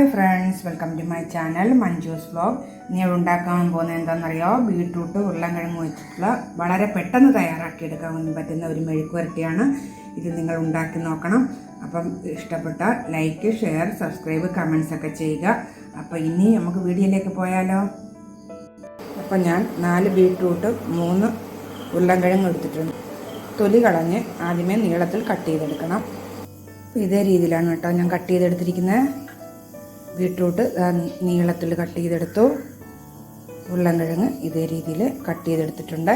Hi friends welcome to my channel Manju's blog ഇനി ഉണ്ടാക്കാൻ പോകുന്നത് എന്താണെന്നറിയോ? ബീട്രൂട്ട് ഉരുളൻകിഴങ്ങ് വെച്ചിട്ടുള്ള വളരെ പെട്ടെന്ന് തയ്യാറാക്കിയെടുക്കാൻ പറ്റുന്ന ഒരു മെഴുക്കുവരട്ടിയാണ്. ഇത് നിങ്ങൾ ഉണ്ടാക്കി നോക്കണം. അപ്പം ഇഷ്ടപ്പെട്ട ലൈക്ക് ഷെയർ സബ്സ്ക്രൈബ് കമൻസ് ഒക്കെ ചെയ്യുക. അപ്പോൾ ഇനി നമുക്ക് വീഡിയോയിലേക്ക് പോയാലോ? അപ്പം ഞാൻ നാല് ബീട്രൂട്ട് മൂന്ന് ഉരുളൻകിഴങ്ങ് എടുത്തിട്ടുണ്ട്. തൊലി കളഞ്ഞ് ആദ്യമേ നീളത്തിൽ കട്ട് ചെയ്തെടുക്കണം. ഇതേ രീതിയിലാണ് കേട്ടോ ഞാൻ കട്ട് ചെയ്തെടുത്തിരിക്കുന്നത്. ബീട്രൂട്ട് നീളത്തിൽ കട്ട് ചെയ്തെടുത്തു. ഉരുളൻകിഴങ്ങ് ഇതേ രീതിയിൽ കട്ട് ചെയ്തെടുത്തിട്ടുണ്ട്.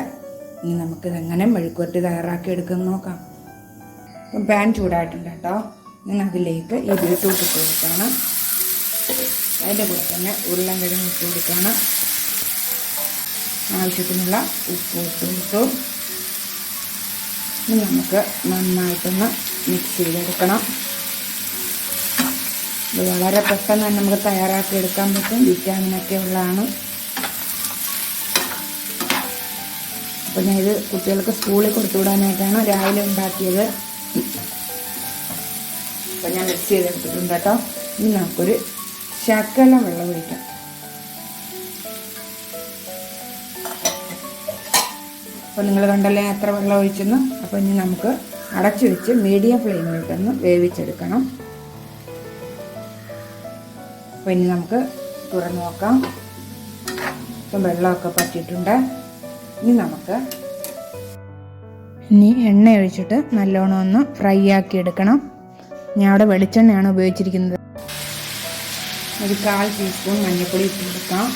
ഇനി നമുക്കിതെങ്ങനെ മെഴുക്കുവരട്ടി തയ്യാറാക്കി എടുക്കുമെന്ന് നോക്കാം. അപ്പം പാൻ ചൂടായിട്ടുണ്ട് കേട്ടോ. ഞാൻ അതിലേക്ക് ഈ ബീട്രൂട്ട് ഇട്ട് കൊടുക്കണം അതിന്റെ കൂടെ തന്നെ ഉരുളൻകിഴങ്ങ് ഇട്ട് കൊടുക്കണം ആവശ്യത്തിനുള്ള ഉപ്പ് ഇട്ട് കൊടുത്തു. ഇനി നമുക്ക് നന്നായിട്ടൊന്ന് മിക്സ് ചെയ്തെടുക്കണം. ഇത് വളരെ പെട്ടെന്ന് തന്നെ നമുക്ക് തയ്യാറാക്കി എടുക്കാൻ പറ്റും. വിറ്റാമിനൊക്കെ ഉള്ളതാണ്. അപ്പോൾ ഞാൻ ഇത് കുട്ടികൾക്ക് സ്കൂളിൽ കൊടുത്തുവിടാനായിട്ടാണ് രാവിലെ ഉണ്ടാക്കിയത്. അപ്പോൾ ഞാൻ മിക്സ് ചെയ്തെടുത്തിട്ടുണ്ട് കേട്ടോ. ഇനി നമുക്കൊരു ശകലം വെള്ളം ഒഴിക്കാം. അപ്പോൾ നിങ്ങൾ കണ്ടല്ലേ എത്ര വെള്ളം ഒഴിച്ചെന്ന്? അപ്പോൾ ഇനി നമുക്ക് അടച്ചു വെച്ച് മീഡിയം ഫ്ലെയിമിലിട്ടൊന്ന് വേവിച്ചെടുക്കണം. അപ്പോൾ ഇനി നമുക്ക് തുറന്നു നോക്കാം. ഇപ്പം വെള്ളമൊക്കെ പറ്റിയിട്ടുണ്ട്. ഇനി നമുക്ക് ഇനി എണ്ണ ഒഴിച്ചിട്ട് നല്ലോണം ഒന്ന് ഫ്രൈ ആക്കി എടുക്കണം. ഞാൻ അവിടെ വെളിച്ചെണ്ണയാണ് ഉപയോഗിച്ചിരിക്കുന്നത്. ഒരു കാൽ ടീസ്പൂൺ മഞ്ഞൾപ്പൊടി ഇട്ട് കൊടുക്കാം.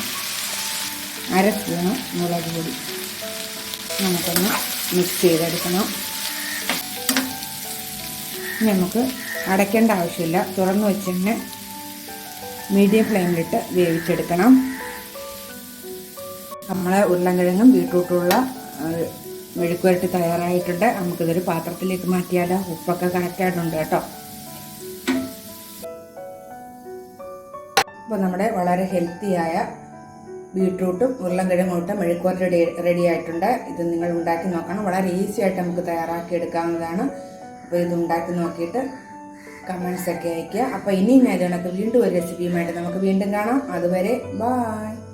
അര സ്പൂണ് മുളക് പൊടി നമുക്കൊന്ന് മിക്സ് ചെയ്തെടുക്കണം. നമുക്ക് അടയ്ക്കേണ്ട ആവശ്യമില്ല. തുറന്നു വെച്ച് തന്നെ മീഡിയം ഫ്ലെയിമിലിട്ട് വേവിച്ചെടുക്കണം. നമ്മളെ ഉരുളൻകിഴങ്ങും ബീട്രൂട്ടുള്ള മെഴുക്കുവരട്ടി തയ്യാറായിട്ടുണ്ട്. നമുക്കിതൊരു പാത്രത്തിലേക്ക് മാറ്റിയാലോ? ഉപ്പൊക്കെ കറക്റ്റായിട്ടുണ്ട് കേട്ടോ. അപ്പോൾ നമ്മുടെ വളരെ ഹെൽത്തിയായ ബീട്രൂട്ടും ഉരുളൻകിഴങ്ങും ഇട്ട് മെഴുക്കുവരട്ടി റെഡി റെഡി ആയിട്ടുണ്ട്. ഇത് നിങ്ങൾ ഉണ്ടാക്കി നോക്കണം. വളരെ ഈസി ആയിട്ട് നമുക്ക് തയ്യാറാക്കി എടുക്കാവുന്നതാണ്. അപ്പോൾ ഇത് ഉണ്ടാക്കി നോക്കിയിട്ട് കമൻസ് ഒക്കെ അയയ്ക്കുക. അപ്പോൾ ഇനി ഞാൻ വീണ്ടും ഒരു റെസിപ്പിയുമായിട്ട് നമുക്ക് വീണ്ടും കാണാം. അതുവരെ ബായ്